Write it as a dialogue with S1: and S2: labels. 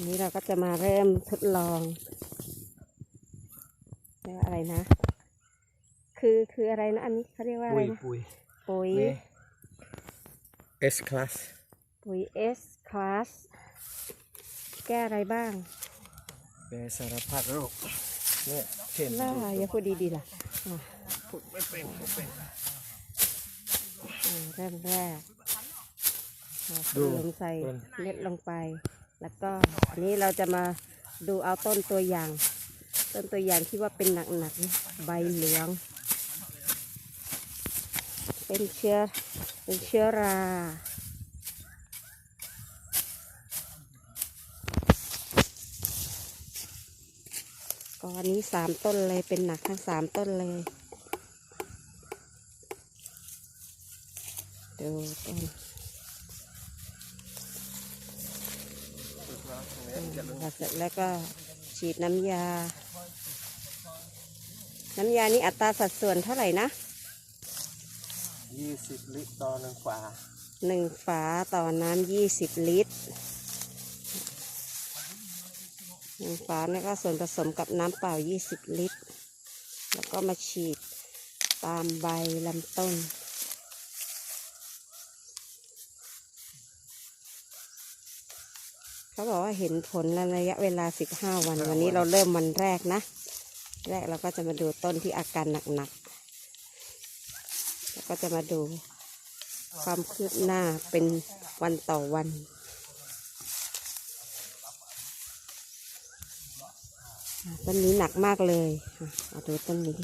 S1: วันนี้เราก็จะมาเริ่มทดลองเรียกว่าอะไรนะ คือคืออะไรนะ อันนี้เขาเรียกว่าอะไร
S2: ปุย
S1: นะ
S2: ปุย
S1: ปุ๋ย
S2: S class
S1: ปุ๋ย S class แก้อะไรบ้าง
S2: แปรสารพัดโรคเนี่ยเช่น
S1: ล่าอย่าพูดดีๆล่ะอะ
S2: พูดไม่เป็นพูดเป็น
S1: อะเริ่มแรกเอา
S2: ดู
S1: ลมใส่
S2: เป็น
S1: เม็ดลงไป แล้วก็อันนี้เราจะมาดูเอาต้นตัวอย่าง ต้นตัวอย่างที่ว่าเป็นหนักๆใบเหลือง เป็นเชื้อเป็นเชื้อราก็อันนี้สามต้นเลยเป็นหนักทั้งสามต้นเลย ดูต้น พอเสร็จแล้วก็ฉีดน้ำยา น้ำยานี้อัตราสัดส่วนเท่าไหร่นะ
S2: ยี่สิบลิตรต่อหนึ่งฝา
S1: หนึ่งฝาต่อน้ำยี่สิบลิตรหนึ่งฝานี่ก็ส่วนผสมกับน้ำเปล่ายี่สิบลิตร แล้วก็มาฉีดตามใบลำต้น เขาบอกว่าเห็นผลในระยะเวลา15วัน วันนี้เราเริ่มวันแรกนะ แรกเราก็จะมาดูต้นที่อาการหนักๆแล้วก็จะมาดูความคืบหน้าเป็นวันต่อวันอะต้นนี้หนักมากเลยอะมาดูต้นนี้